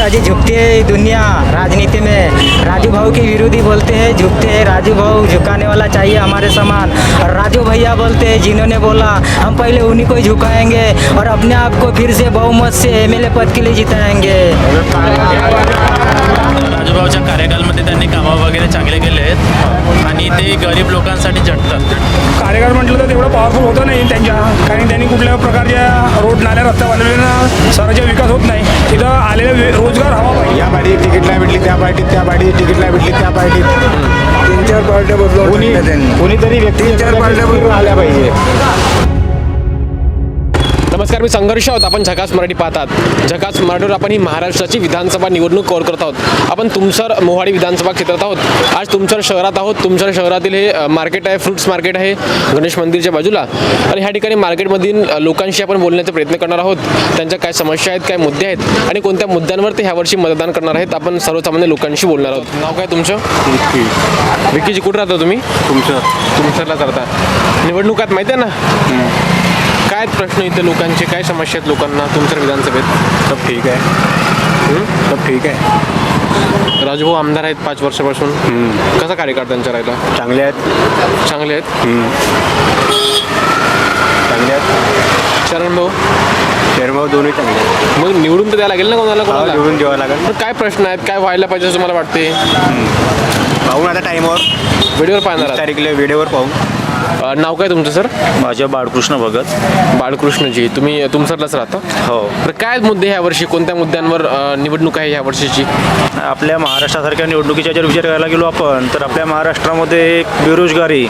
इधर अजय झुकती है दुनिया। राजनीति में राजू भाऊ के विरोधी बोलते हैं, झुकते हैं। राजू भाऊ, झुकाने वाला चाहिए हमारे समान। और राजू भैया बोलते हैं, जिन्होंने बोला, हम पहले उन्हीं को झुकाएँगे और अपने आप को फिर से बहुमत से एमएलए पद के लिए जिताएँगे। राजूभाऊच्या कार्यकालमध्ये त्यांनी कामं वगैरे चांगले केले आहेत. आणि ते गरीब लोकांसाठी झटतात कार्यकाळ म्हटलं तर तेवढं पॉवरफुल होतं नाही त्यांच्या. कारण त्यांनी कुठल्या प्रकारच्या रोड नाल्या रस्ता बनवलेला शहराचा विकास होत नाही. तिथं आलेला रोजगार हवा पाहिजे. या पार्टीत तिकीट नाही भेटली त्या पार्टीत त्या पार्टीत तिकीट नाही भेटली त्या पार्टीत तीन चार पार्ट्या बदलून कोणीतरी व्यक्ती तीन चार पार्ट्या बदलून आल्या पाहिजे. नमस्कार मी संघर्ष आहोत. आपण झकास मराठी पाहतात. झकास मराठीवर आपण ही महाराष्ट्राची विधानसभा निवडणूक कव्हर करत आहोत. आपण तुमसर मोहाडी विधानसभा क्षेत्रात आहोत. आज तुमसर शहरात आहोत. तुमसर शहरातील हे मार्केट आहे फ्रुट्स मार्केट आहे गणेश मंदिरच्या बाजूला. आणि ह्या ठिकाणी मार्केटमधील लोकांशी आपण बोलण्याचा प्रयत्न करणार आहोत. त्यांच्या काय समस्या आहेत काय मुद्दे आहेत आणि कोणत्या मुद्द्यांवर ते ह्यावर्षी मतदान करणार आहेत आपण सर्वसामान्य लोकांशी बोलणार आहोत. नाव काय तुमचं? विकीजी कुठं राहता तुम्ही? तुमचं. तुमसरलाच राहता निवडणुकात माहिती आहे ना? काय प्रश्न इथे लोकांचे? काय समस्या आहेत लोकांना? तुमच्या विधानसभेत? सब ठीक आहे. सब ठीक आहे. राजभाऊ आमदार आहेत पाच वर्षापासून. कसा कार्यकाळ त्यांचा राहिला? चांगले आहेत. चांगले आहेत? चांगले आहेत. शरण भाऊ? शेरभाऊ दोन्ही चांगले मग निवडून तर द्यायला लागेल ना कोणाला? हा, कोणाला? निवडून द्यावं लागेल. पण काय प्रश्न आहेत? काय व्हायला पाहिजे असं मला वाटते पाहून आता टाईमवर व्हिडिओवर पाहणार. तारीखला वेळेवर पाहू. अ, नाव काय तुमचं सर? माझं बाळकृष्ण भगत. बाळकृष्णजी. तुम्ही तुमसरलाच राहता? हो. तर काय मुद्दे ह्या वर्षी? कोणत्या मुद्द्यांवर अ, निवडणूक आहे ह्या वर्षीची? आपल्या महाराष्ट्रासारख्या निवडणुकीच्या जर विचार करायला गेलो आपण तर आपल्या महाराष्ट्रामध्ये एक बेरोजगारी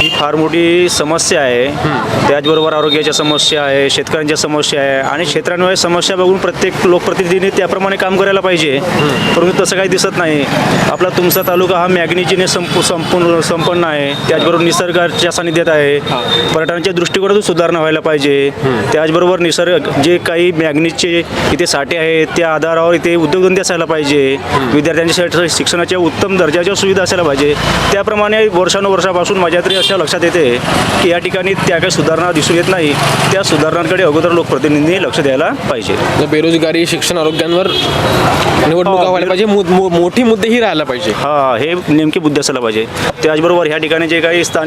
ही. फार मोठी समस्या आहे. त्याचबरोबर आरोग्याच्या समस्या आहे शेतकऱ्यांच्या समस्या आहे आणि क्षेत्रांवर समस्या बघून प्रत्येक लोकप्रतिनिधीने त्याप्रमाणे काम करायला पाहिजे. परंतु तसं काही दिसत नाही. आपला तुमचा तालुका हा मॅग्नीजीने संप संपूर्ण संपन्न आहे. त्याचबरोबर निसर्गाच्या सानिध्यात आहे. पर्यटनाच्या दृष्टीकोनातून सुधारणा व्हायला पाहिजे. त्याचबरोबर निसर्ग जे काही मॅग्नीजचे इथे साठे आहेत त्या आधारावर इथे उद्योगधंदे असायला पाहिजे. विद्यार्थ्यांच्या शिक्षणाच्या उत्तम दर्जाच्या सुविधा असायला पाहिजे. त्याप्रमाणे वर्षानुवर्षापासून माझ्या तरी अशा लक्षात येते की या ठिकाणी त्या काही सुधारणा दिसून येत नाही. त्या सुधारणांकडे अगोदर लोकप्रतिनिधींनी लक्ष द्यायला पाहिजे. बेरोजगारी शिक्षण आरोग्यांवर निवडणुका हो, व्हायला पाहिजे. मोठी मुद्दे ही राहायला पाहिजे. हा हे नेमके मुद्दे असायला पाहिजे. त्याचबरोबर ह्या ठिकाणी जे काही स्थानिक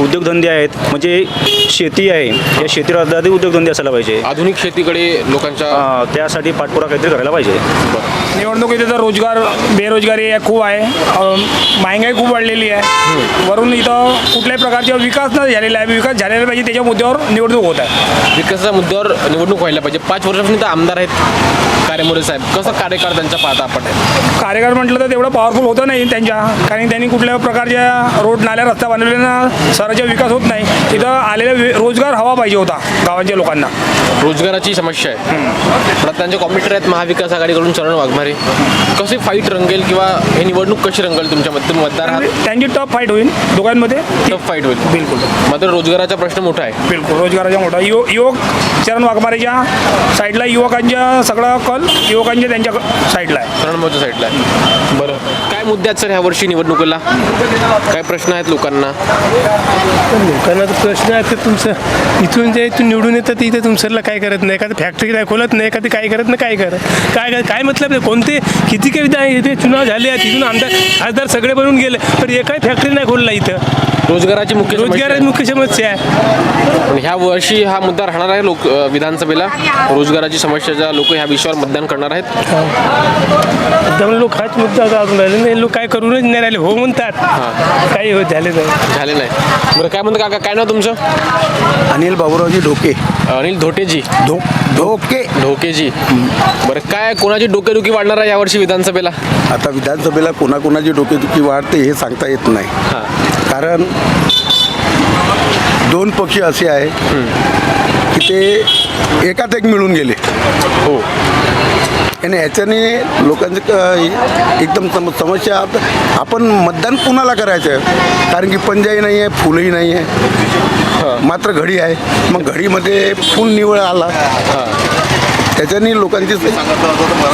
उद्योगधंदे आहेत म्हणजे शेती आहे या शेतीवर आधारित उद्योगधंदे असायला पाहिजे. आधुनिक शेतीकडे लोकांच्या हा, त्यासाठी पाठपुरा काहीतरी करायला पाहिजे. निवडणुकीत तर रोजगार बेरोजगारी आहे खूप आहे. अं, महागाई खूप वाढलेली आहे. वरून इथं कुठल्याही प्रकारचा विकास न झालेला आहे. विकास झालेला पाहिजे त्याच्या मुद्द्यावर निवडणूक होत आहे. विकासाच्या मुद्द्यावर निवडणूक व्हायला पाहिजे. पाच वर्षापासून तर आमदार आहेत. कार्यमोरे साहेब कसा कार्यकाळ त्यांचा पाहता आपण कार्यकाळ म्हटलं तर तेवढं पॉवरफुल होतं नाही त्यांच्या कारण त्यांनी कुठल्या प्रकारच्या रोड नाल्या रस्ता बनवलेला शहराचा विकास होत नाही. तिथं आलेला रोजगार हवा पाहिजे होता गावाच्या लोकांना. रोजगाराची समस्या आहे. पण त्यांचे कॉम्प्युटर आहेत महाविकास आघाडीकडून चरण वाघमारे. कसे फाईट रंगेल किंवा हे निवडणूक कशी रंगेल तुमच्या मते? मतदार त्यांची टफ फाईट होईल दोघांमध्ये. टफ फाईट होईल. बिलकुल. मात्र रोजगाराचा प्रश्न मोठा आहे. बिलकुल रोजगाराचा मोठा. युव युवक चरण वाघमारेच्या साईडला युवकांच्या सगळा कल युवकांच्या त्यांच्या साईडला आहे. शरणभाऊच्या साईडला आहे. बरं. काय मुद्दे आहेत सर ह्या वर्षी निवडणुकीला? काय प्रश्न आहेत लोकांना? लोकांना तर प्रश्न आहे तर तुमचं इथून जे इथून निवडून येतं ते इथे तुमसरला काय करत नाही? एखादं फॅक्टरी काय खोलत नाही एखादी काय करत नाही काय करत? काय काय काय मतलब आहे कोणते किती काही विधान इथे चुनाव झाले आहेत तिथून आमदार खासदार सगळे बनून गेले पण एकाही फॅक्टरी नाही खोलला इथं. रोजगाराची मुख्य रोजगाराची. मुख्य समस्या आहे. ह्या वर्षी हा मुद्दा राहणार आहे लोक विधानसभेला. रोजगाराची समस्याचा लोक ह्या विषयावर मतदान करणार आहेत? एकदम लोक हाच मुद्दा काढून राहिले नाही. लोक काय करूनच नाही राहिले हो म्हणतात. काही होत झाले नाही. झाले नाही. बरं काय म्हणतं काका? काय नाव तुमचं? अनिल बाबूरावजी ढोके. अनिल धोटेजी धो ढोके ढोकेजी बरं काय कोणाची डोकेदुखी वाढणार आहे यावर्षी विधानसभेला? आता विधानसभेला कोणाकोणाची डोकेदुखी वाढते हे सांगता येत नाही. हां. कारण दोन पक्ष असे आहे ते एकात एक मिळून गेले. हो. आणि ह्याच्याने लोकांचे एकदम सम समस्या आता आपण मतदान कुणाला करायचं? कारण की पंजाही नाही आहे फुलही नाही आहे मात्र घडी आहे. मग घडीमध्ये फुल निवळ आला. त्याच्याने लोकांची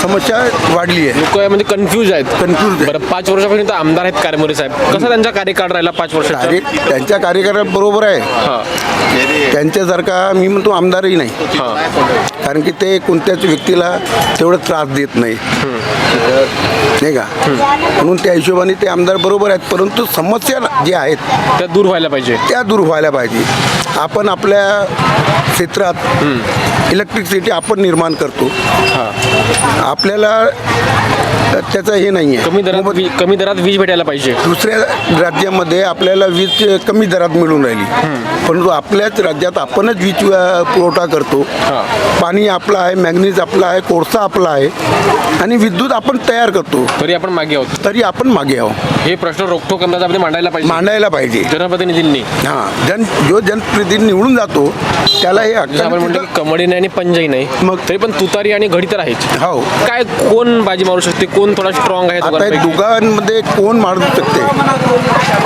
समस्या वाढली आहे. लोक म्हणजे कन्फ्यूज आहेत. आहे. बरं पाच वर्षापर्यंत आमदार आहेत कारमोरे साहेब. कसा त्यांचा कार्यकाळ राहिला पाच कार्य त्यांच्या कार्यकाळात बरोबर आहे. हां. त्यांच्यासारखा मी म्हणतो आमदारही नाही. कारण की ते कोणत्याच व्यक्तीला तेवढं त्रास देत नाही. नाही का? म्हणून त्या हिशोबाने ते आमदार बरोबर आहेत परंतु समस्या ज्या आहेत त्या दूर व्हायला पाहिजे. त्या दूर व्हायला पाहिजे. आपण आपल्या क्षेत्रात इलेक्ट्रिसिटी आपण निर्माण करतो. आपल्याला त्याचं हे नाही आहे कमी दरात वी- कमी दरात वीज भेटायला पाहिजे. दुसऱ्या राज्यामध्ये आपल्याला वीज कमी दरात मिळून राहिली. परंतु आपल्याच राज्यात आपणच वीज अ, पुरवठा करतो. हां. पाणी आपलं आहे मॅग्नीज आपला आहे कोळसा आपला आहे आणि विद्युत आपण तयार करतो. तरी आपण मागे आहोत. तरी आपण मागे आहोत. हे प्रश्न रोखोक अंदाजामध्ये मांडायला पाहिजे. मांडायला पाहिजे. जनप्रतिनिधींनी. हां. जन जो जनप्रतिनिधी निवडून जातो त्याला हे आपण म्हणतो कमडी नाही आणि पंजाई नाही मग? तरी पण तुतारी आणि घडी तर आहेच. हो. काय कोण बाजी मारू शकते? कोण थोडा स्ट्रॉंग आहे आता हे दोघांमध्ये कोण मारू शकते?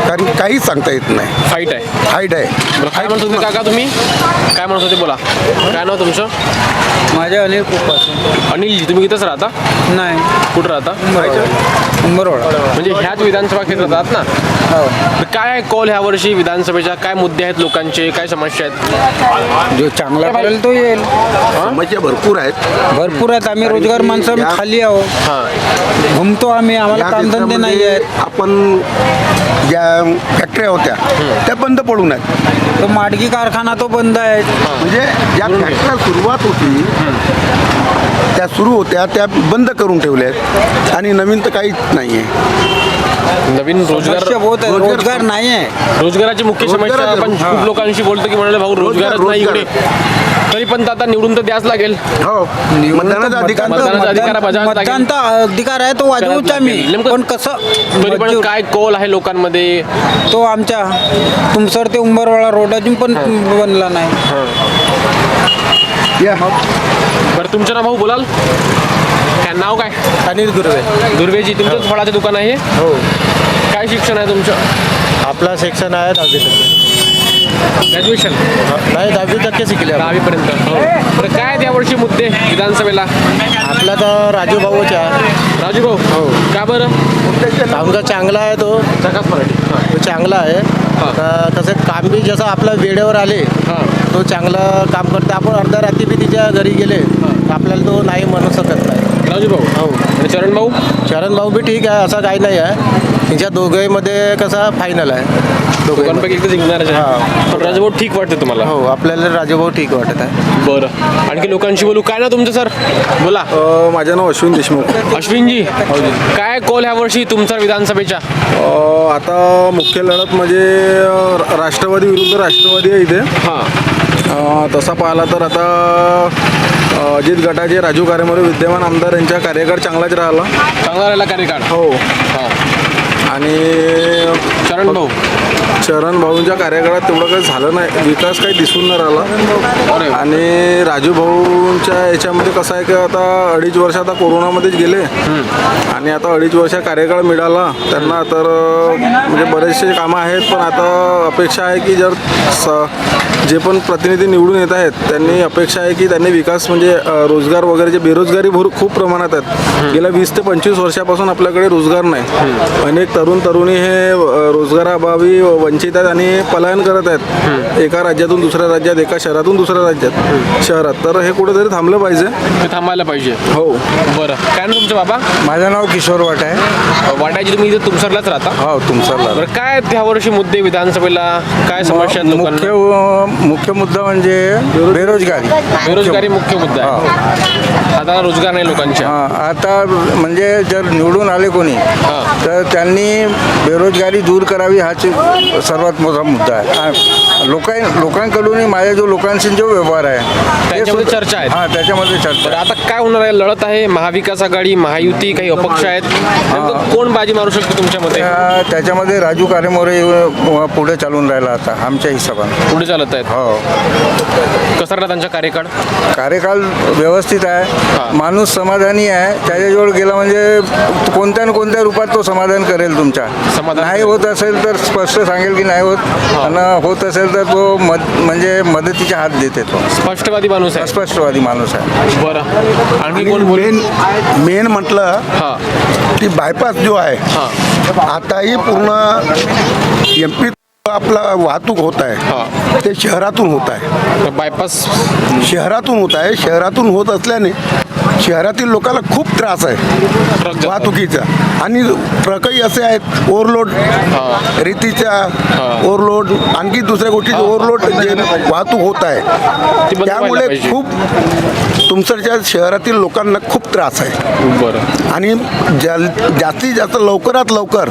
कारण काहीच सांगता येत नाही. फाईट आहे. हाईट आहे. बरं काय म्हणत होते काका तुम्ही? काय म्हणत होते बोला. काय नाव तुमचं? माझ्या अनिल कुपास अनिल तुम्ही इथंच राहता? नाही. कुठं राहता? उंबरवाडा म्हणजे ह्याच विधानसभा क्षेत्रात आहात ना? तर काय कॉल ह्या वर्षी विधानसभेच्या? काय मुद्दे आहेत लोकांचे? काय समस्या आहेत? जो चांगला करेल तो येईल. समस्या भरपूर आहेत. भरपूर आहेत. आम्ही रोजगार माणसं खाली आहो हां. घुमतो आम्ही. आम्हाला कामधंदे नाही आहेत आपण ज्या फॅक्टऱ्या होत्या त्या बंद पडून आहेत तो माडगी कारखाना तो बंद आहे. म्हणजे ज्या फॅक्टऱ्या सुरुवात होती त्या सुरू होत्या त्या बंद करून ठेवल्या आहेत आणि नवीन तर काहीच नाही आहे नवीन रोजगार बहुत आहे रोजगार- रोजगार नाही आहे रोजगाराची मुख्य समस्या रोजगाराचं- आपण हां. खूप लोकांशी बोलतो की म्हणाले भाऊ रोजगारच नाही इकडे तरी पण तर आता निवडून तर द्याच लागेल. हो. मतदानाचा अधिकार मतदानाचा अधिकार बजावावा लागेल. मतदानचा अधिकार आहे तो वाजवूच आम्ही. नेमकं- पण कसं? तरी पण काय कौल आहे लोकांमध्ये? तो आमच्या तुमसर ते उंबरवाडा रोड अजून पण बनला नाही. या. बरं तुमचं नाव भाऊ बोलाल? काय नाव काय? अनिल गुरवे. दुर्वेजी तुमचंच फळाचं दुकान आहे? हे? हो काय शिक्षण आहे तुमचं? आपला सेक्शन आहे दहावी ग्रॅज्युएशन नाही दहावी टक्के शिकले दहावीपर्यंत. हो. बरं काय आहेत यावर्षी मुद्दे विधानसभेला? आपला तर राजू भाऊच आहे राजू भाऊ? हो. का बरं? आमचा चांगला आहे तो. जगात मराठी. तो चांगला आहे. तर कसं काम बी जसं आपलं वेळेवर आले तो चांगलं काम करते आपण अर्ध्या रात्री बी तिच्या घरी गेले तर आपल्याला तो नाही म्हणू शकत नाही. राजू भाऊ? हो. चरण भाऊ? चरण भाऊ बी ठीक आहे असं काही नाही आहे. त्यांच्या दोघेमध्ये कसं फायनल आहे? दोघांपैकी जिंकणारच आहे. हां. पण राजू भाऊ ठीक वाटतं तुम्हाला? हो आपल्याला राजूभाऊ ठीक वाटत आहे. बरं. आणखी लोकांशी बोलू. काय ना तुमचं सर? बोला. माझं नाव अश्विन देशमुख. अश्विनजी काय कॉल ह्या वर्षी तुमचा विधानसभेच्या? आता मुख्य लढत म्हणजे राष्ट्रवादी विरुद्ध राष्ट्रवादी आहे इथे. हां. तसा पाहिला तर आता अजित गटाचे राजू कारेमोरे विद्यमान आमदार यांचा कार्यकाळ चांगलाच राहिला. चांगला राहिला कार्यकाळ. हो. हां. आणि चरण भाऊ. चरण भाऊंच्या कार्यकाळात तेवढं काही झालं नाही. विकास काही दिसून नाही राहिला. आणि राजू भाऊंच्या याच्यामध्ये कसं आहे की आता अडीच वर्ष आता कोरोनामध्येच गेले. आणि आता अडीच वर्ष कार्यकाळ मिळाला. त्यांना तर म्हणजे बरेचसे कामं आहेत पण आता अपेक्षा आहे की जर स जे पण प्रतिनिधी निवडून येत आहेत त्यांनी अपेक्षा आहे की त्यांनी विकास म्हणजे रोजगार वगैरे जे बेरोजगारी भर खूप प्रमाणात आहेत. गेल्या वीस ते पंचवीस वर्षापासून आपल्याकडे रोजगार नाही. अनेक तरुण तरुणी हे रोजगाराअभावी वंचित आहेत आणि पलायन करत आहेत. एका राज्यातून दुसऱ्या राज्यात एका शहरातून दुसऱ्या राज्यात. शहरात. तर हे कुठेतरी थांबलं पाहिजे. थांबायला पाहिजे. हो. बरं. काय ना तुमचं बाबा? माझं नाव किशोर वाट आहे. वाटायची तुम्ही इथे तुमसरलाच राहता? हो बरं काय आहेत ह्या वर्षी मुद्दे विधानसभेला काय समस्या मुख्य मुख्य मुद्दा म्हणजे बेरोजगारी. बेरोजगारी मुख्य मुद्दा आहे. आता रोजगार नाही लोकांच्या. हां आता म्हणजे जर निवडून आले कोणी. तर त्यांनी बेरोजगारी दूर करावी हाच सर्वात मोठा मुद्दा आहे. लोकां लोकांकडूनही माझ्या जो लोकांशी जो व्यवहार आहे त्याच्यामध्ये चर्चा आहेत. हां त्याच्यामध्ये चर्चा आता काय होणार आहे? लढत आहे महाविकास आघाडी महायुती काही अपक्ष आहेत. कोण बाजी मारू शकतो तुमच्या मते? त्या- त्याच्यामध्ये राजू कारेमोरे पुढे चालून राहिला आता आमच्या हिशोबाने. पुढे चालत आहेत हो. कसा राहिला त्यांचा कार्यकाळ कार्यकाल व्यवस्थित हा. आहे माणूस समाधानी आहे. त्याच्याजवळ गेला म्हणजे कोणत्या ना कोणत्या रूपात तो समाधान करेल तुमच्या. समाधान नाही होत असेल तर स्पष्ट सांगेल की नाही होत. आणि होत असेल तर तो मद म्हणजे मदतीचे हात देते तो. स्पष्टवादी माणूस आहे. अस्पष्टवादी माणूस आहे. बरं. कोण बोल? मेन मेन म्हटलं हां. की बायपास जो आहे हां. आताही पूर्ण एम पी आपला वाहतूक होत आहे ते शहरातून होत आहे. बायपास शहरातून होत आहे शहरातून होत असल्याने शहरातील लोकांना खूप त्रास आहे. वाहतुकीचा. आणि ट्रकही असे आहेत ओव्हरलोड रेतीचा ओव्हरलोड आणखी दुसऱ्या गोष्टीचे ओव्हरलोड जे वाहतूक होत आहे. त्यामुळे. खूप तुमच्या शहरातील लोकांना खूप त्रास आहे. बरं. आणि जल जास्तीत जास्त लवकरात लवकर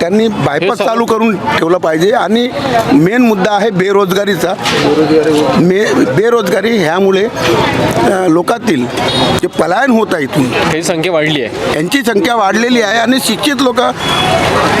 त्यांनी बायपास चालू करून ठेवलं पाहिजे. आणि मेन मुद्दा आहे बेरोजगारीचा. मे बेरोजगारी ह्यामुळे लोकातील जे पलायन होत आहे इथून. त्याची संख्या वाढली आहे. यांची संख्या वाढलेली आहे आणि शिक्षित लोक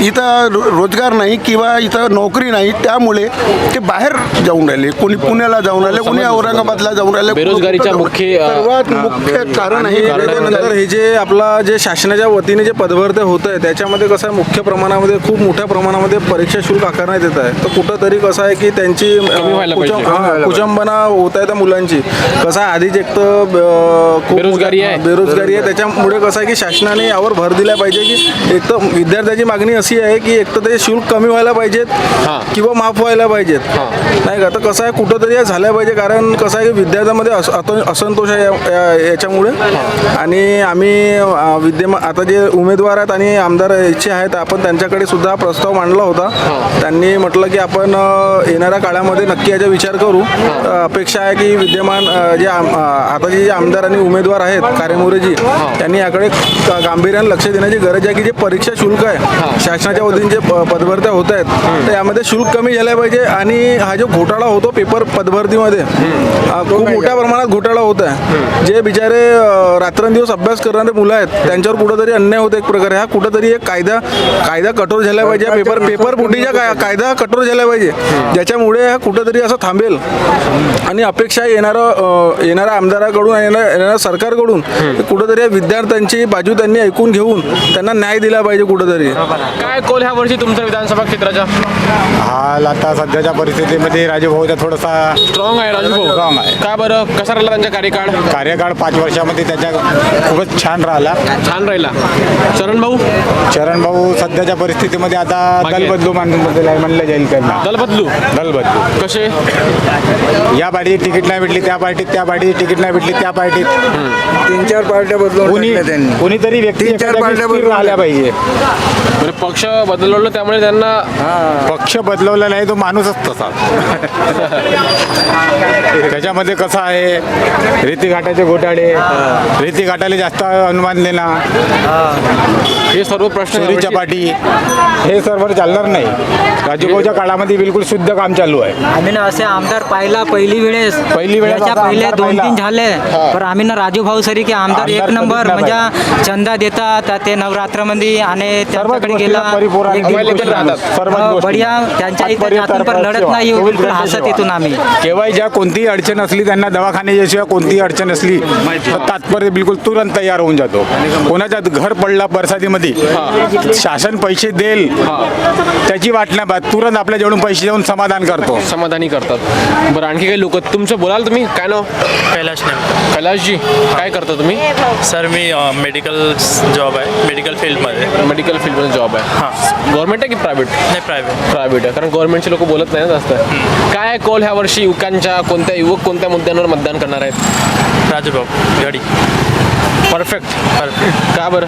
इथं रो- रोजगार नाही किंवा इथं नोकरी नाही त्यामुळे ते बाहेर जाऊन राहिले. कोणी पुण्याला जाऊन राहिले कोणी औरंगाबादला जाऊन राहिले. बेरोजगारीच्या कुठं- मुख्य, अ, सर्वात मुख्य कारण आहे त्याच्यानंतर हे जे आपला जे शासनाच्या वतीने जे पदभरती होत आहे त्याच्यामध्ये कसं आहे मुख्य प्रमाणामध्ये खूप मोठ्या प्रमाणामध्ये परीक्षा शुल्क आकारण्यात येत आहे. तर कुठंतरी कसं आहे की त्यांची अं, व्हायला कुचं- पाहिजे. हां, कुचंबना होत आहे त्या मुलांची. कसं आहे आधीच एक तर अं, खूप बेरोजगारी आहे. हां, बेरोजगारी आहे. त्याच्यामुळे कसं आहे की शासनाने यावर भर दिला पाहिजे की एक तर विद्यार्थ्याची मागणी अशी आहे की एक तर ते शुल्क कमी व्हायला पाहिजेत. किंवा माफ व्हायला पाहिजेत. नाही का? तर कसं आहे कुठंतरी हे झालं पाहिजे कारण कसं आहे की विद्यार्थ्यामध्ये असंतोष आहे याच्यामुळे. आणि आम्ही विद्यमान आता जे उमेदवार आहेत आणि आमदार इच्छे आहेत आपण त्यांच्याकडे सुद्धा प्रस्ताव मांडला होता. त्यांनी म्हटलं की आपण येणाऱ्या काळामध्ये नक्की याचा विचार करू. अपेक्षा आहे की विद्यमान जे आता जे आमदार आणि उमेदवार आहेत कारेमोरेजी त्यांनी याकडे गांभीर्याने लक्ष देण्याची गरज आहे की जे परीक्षा शुल्क आहे शासनाच्या वतीने जे पदभरत्या होत आहेत तर यामध्ये शुल्क कमी झालं पाहिजे आणि हा जो घोटाळा होतो पेपर पदभरतीमध्ये खूप मोठ्या प्रमाणात घोटाळा होत आहे. जे बिचारे रात्रंदिवस अभ्यास करणारे मुलं आहेत त्यांच्यावर कुठंतरी अन्याय होतो एक प्रकारे. हा कुठंतरी एक कायदा कायदा कठोर झाला पाहिजे. पेपर पेपर फुटीचा काय कायदा कठोर झाला पाहिजे. ज्याच्यामुळे हा कुठंतरी असं थांबेल. आणि अपेक्षा येणारं येणाऱ्या आमदाराकडून येणाऱ्या सरकारकडून की कुठंतरी विद्यार्थ्यांची बाजू त्यांनी ऐकून घेऊन त्यांना न्याय दिला पाहिजे कुठंतरी. काय कोल ह्या वर्षी तुमच्या विधानसभा क्षेत्राच्या? हाल आता सध्याच्या परिस्थितीमध्ये राजू भाऊचा थोडासा स्ट्रॉंग आहे राजू भाऊ. Strong आहे. काय बरं? कसा राहिला त्यांचा कार्यकाळ? कार्यकाळ पाच वर्षामध्ये त्याच्या खूपच छान राहिला. छान राहिला. चरण भाऊ? चरण भाऊ सध्याच्या परिस्थितीमध्ये आता. दल बदलू म्हणलं जाईल त्यांना दल बदलू दल बदलू कसे? या पार्टीत तिकीट नाही भेटली त्या पार्टीत त्या पार्टीत तिकीट नाही भेटली त्या पार्टीत. तीन चार पार्ट्या बदलून कोणी टाकल्या त्यांनी. कोणीतरी व्यक्ती तीन चार पार्ट्या बदलून राहिल्या पाहिजे. म्हणजे पक्ष बदलवलं त्यामुळे त्यांना पक्ष बदलवला नाही तो माणूसच तसा. त्याच्यामध्ये कसं आहे? रेतीघाटाचे घोटाळे. रेतीघाटाला जास्त अनुमान देणं हे सर्व प्रश्न चोरी यावर्षी- चपाटी हे सर्व चालणार नाही. राजूभाऊच्या काळामध्ये बिलकुल शुद्ध काम चालू आहे. आम्ही ना असे आमदार पाहिला पहिली वेळेस. पहिली वेळेस याच्या असा पहिले आमदार दोन तीन पाहिला. झाले पण आम्ही ना राजू भाऊ सरी की आमदार एक नंबर म्हणजे चंदा देतात ते नवरात्रमध्ये आणि त्यांच्याकडे गेला हो. बढिया त्यांच्या इथे लढत. नाही बिलकुल हसत. येतून आम्ही. केव्हाही ज्या कोणतीही अडचण असली त्यांना दवाखान्याशिवाय कोणतीही अडचण असली तात्पर्य बिलकुल तुरंत तयार होऊन जातो. कोणाच्या घर पडला बरसातीमध्ये शासन पैसे देईल त्याची वाट नाही तुरंत आपल्या जवळून पैसे देऊन समाधान करतो. समाधानी करतात. बरं आणखी काही लोक तुमचं बोलाल तुम्ही? काय नाव? कैलाश नेम कैलाशजी काय करता तुम्ही? सर मी मेडिकल जॉब आहे मेडिकल फील्डमध्ये मेडिकल फील्डमध्ये जॉब आहे. हां. गव्हर्नमेंट आहे की प्रायव्हेट नाही प्रायव्हेट प्रायव्हेट आहे. कारण गव्हर्नमेंटचे लोक बोलत नाही ना जास्त. काय आहे कॉल ह्या वर्षी युवकांच्या? कोणत्या युवक कोणत्या मुद्द्यांवर मतदान करणार आहेत? राजूभाऊ घडी. परफेक्ट परफेक्ट का बरं?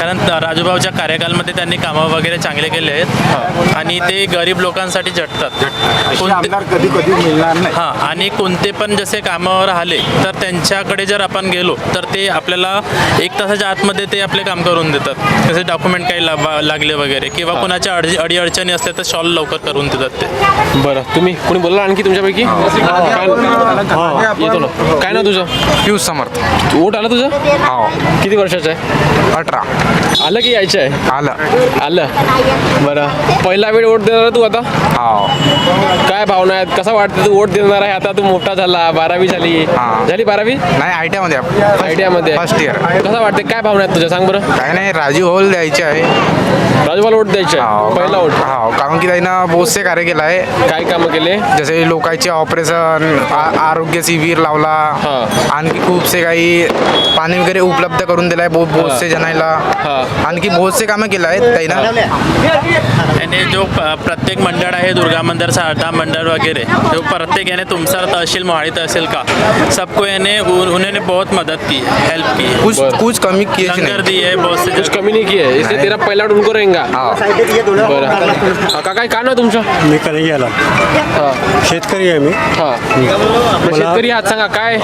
कारण राजूभाऊच्या कार्यकालमध्ये त्यांनी कामं वगैरे चांगले केले आहेत. आणि ते गरीब लोकांसाठी झटतात कधी कधी मिळणार नाही. हां. आणि कोणते पण जसे कामावर आले तर त्यांच्याकडे जर आपण गेलो तर ते आपल्याला एक तासाच्या आतमध्ये ते आपले काम करून देतात. जसे डॉक्युमेंट काही लागले वगैरे किंवा कोणाच्या अडी अडीअडचणी असल्या तर सॉल्व लवकर करून देतात ते. बरं तुम्ही कोणी बोलला आणखी तुमच्यापैकी? काय- ना. तुझं? पियुष समर्थ. वोट आलं तुझं? हो. किती वर्षाचं आहे? अठरा. आलं की यायचं आहे? आलं. आलं. बरं. पहिला वेळ वोट देणार तू आता? हो. काय भावना आहेत? कसं वाटतं तू वोट देणार आहे? आता तू मोठा झाला बारावी झाली. हा. झाली बारावी? नाही आय टी आयमध्ये आयडियामध्ये फर्स्ट इयर कसं वाटतं काय भावना आहेत तुझ्या? सांग बरं. काय नाही राजू हॉल द्यायचे आहे. राजूभाला वोट द्यायचे हो, आहे पहिला वोट. हो कारण की त्यानं बहुतसे कार्य केलं आहे. काय कामं केले? जसे लोकांचे ऑपरेशन आरोग्य शिबिर लावला. हा. आणखी खूपसे काही पाणी वगैरे उपलब्ध करून दिलं आहे बहुत बहुतसे जणांना. हा. आणखी बहुतसे कामं केलं आहेत त्यानं याने जो प- प्रत्येक मंडळ आहे दुर्गा मंदिर शारदा मंडळ वगैरह जो प्रत्येक याने तुमसर तहसील मोहाड़ी तहसील का? सबको याने उन्होंने बहुत मदद की हेल्प की. कुछ कुछ कमी किए लंगर नहीं? दिए बहुत से कुछ कमी नहीं किए इसलिए तेरा पहिला उनको रहेगा। हाँ। बरं हा, काका काय नाव तुमचं? मी कन्हैयाला हा। शेतकरी आहे मी. हा। मग शेतकरी आहात सांगा काय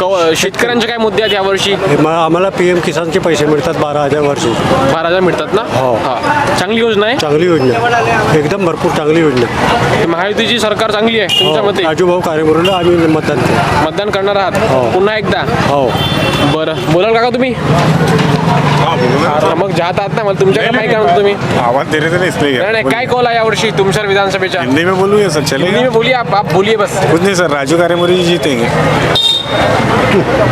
कव- शेतकऱ्यांचे काय मुद्दे आहेत यावर्षी? म- आम्हाला पी एम किसानचे पैसे मिळतात बारा हजार वर्षी. बारा हजार मिळतात ना? हो. हा. चांगली योजना आहे? चांगली योजना. एकदम भरपूर चांगली योजना. ही महायुतीची सरकार चांगली आहे तुमच्या मते राजूभाऊ कार्यकर्त्याला आम्ही मतदान केलं. मतदान करणार आहात? हो. पुन्हा एकदा? हो. बरं. बोलाल काका तुम्ही? हा, मग जात आहात ना मला तुमच्याकडे काय म्हणतो तुम्ही? आवाज थे ना इसलिए नाही नाही काय कॉल आहे यावर्षी तुमच्या विधानसभेच्या? हिंदी में बोलूँगे सर. हिंदी चलेगा में बोलिए आप आप बोलिए बस. कुछ नहीं सर. राजू कारेमोरी जी जीतेंगे.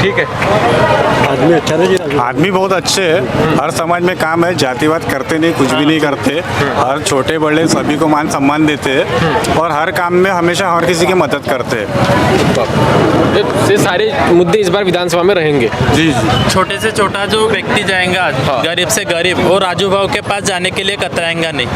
ठीक है। आदमी अच्छा नाही राजू आदमी बहुत अच्छे हैं। हर समाज में काम है जातिवाद करते नहीं कुछ भी नहीं करते। हर छोटे बड़े सभी को मान सम्मान देते हैं और हर काम में हमेशा हर किसी की मदद करते हैं। ये- सारे मुद्दे इस बार विधानसभा में रहेंगे। जी जी। छोटे से छोटा जो व्यक्ति जाएगा गरीब से गरीब वो राजू भाव के पास जाने के लिए कतराएँगा नहीं।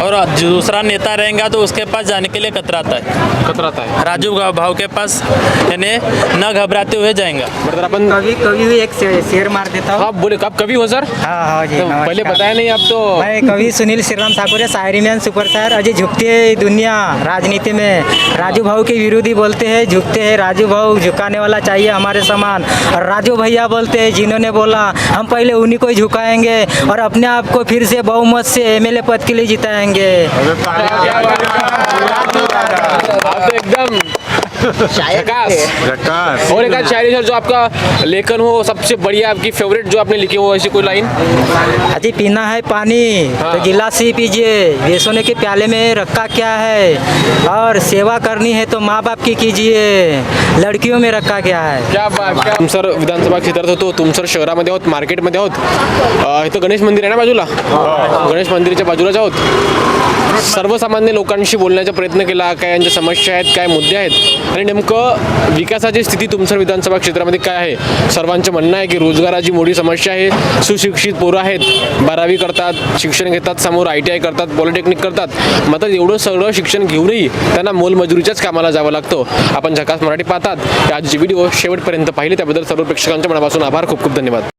और दूसरा नेता रहेगा तो उसके पास जाने के लिए कतराता है। कतराता है। राजू भाव भाव के पास यानी न घबराते हुए जाएगा। बरं तर आपण कभी कभी भी एक शेर मार देता हूँ। हाँ बोले आप कभी हो सर? हाँ हाँ जी तो पहले बताया नहीं आप तो। मैं कवि सुनील श्रीराम ठाकुर है शायरी मैन सुपर स्टार अजय झुकती है दुनिया राजनीति में। राजू भाऊ के विरोधी बोलते हैं झुकते हैं राजू भाऊ झुकाने वाला चाहिए हमारे समान। और राजू भैया बोलते हैं जिन्होंने बोला हम पहले उन्हीं को ही झुकाएँगे और अपने आप को फिर से बहुमत से एमएलए पद के लिए जिताएँगे। आप तो एकदम झकास और एक शायरी सर जो आपका लेखन हो सबसे बढ़िया आपकी फेवरेट जो आपने लिखी हो ऐसी कोई लाइन अजी पीना है पानी तो गिलास ही पीजिए। ये सोने के प्याले में रखा क्या है? और सेवा करनी है तो माँ बाप की कीजिए। लड़कियों में रखा क्या है? क्या बात क्या? तुमसर विधानसभा क्षेत्रात होतो तुमसर शहरामध्ये आहोत मार्केटमध्ये आहोत इथं गणेश मंदिर आहे ना बाजूला? गणेश मंदिराच्या बाजूलाच आहोत म्हणजे सर्वसामान्य लोकांशी बोलण्याचा प्रयत्न केला काय यांच्या समस्या आहेत काय मुद्दे आहेत? आणि नेमकं विकासाची स्थिती तुमच्या विधानसभा क्षेत्रामध्ये काय आहे? सर्वांचं म्हणणं आहे की रोजगाराची मोठी समस्या आहे सुशिक्षित पोरं आहेत बारावी करतात शिक्षण घेतात समोर आय टी आय करतात पॉलिटेक्निक करतात. मात्र एवढं सगळं शिक्षण घेऊनही त्यांना मोलमजुरीच्याच कामाला जावं लागतं. आपण झकास मराठी पाहतात. आज जी व्हिडिओ शेवटपर्यंत पाहिले त्याबद्दल सर्व प्रेक्षकांच्या मनापासून आभार खूप खूप धन्यवाद.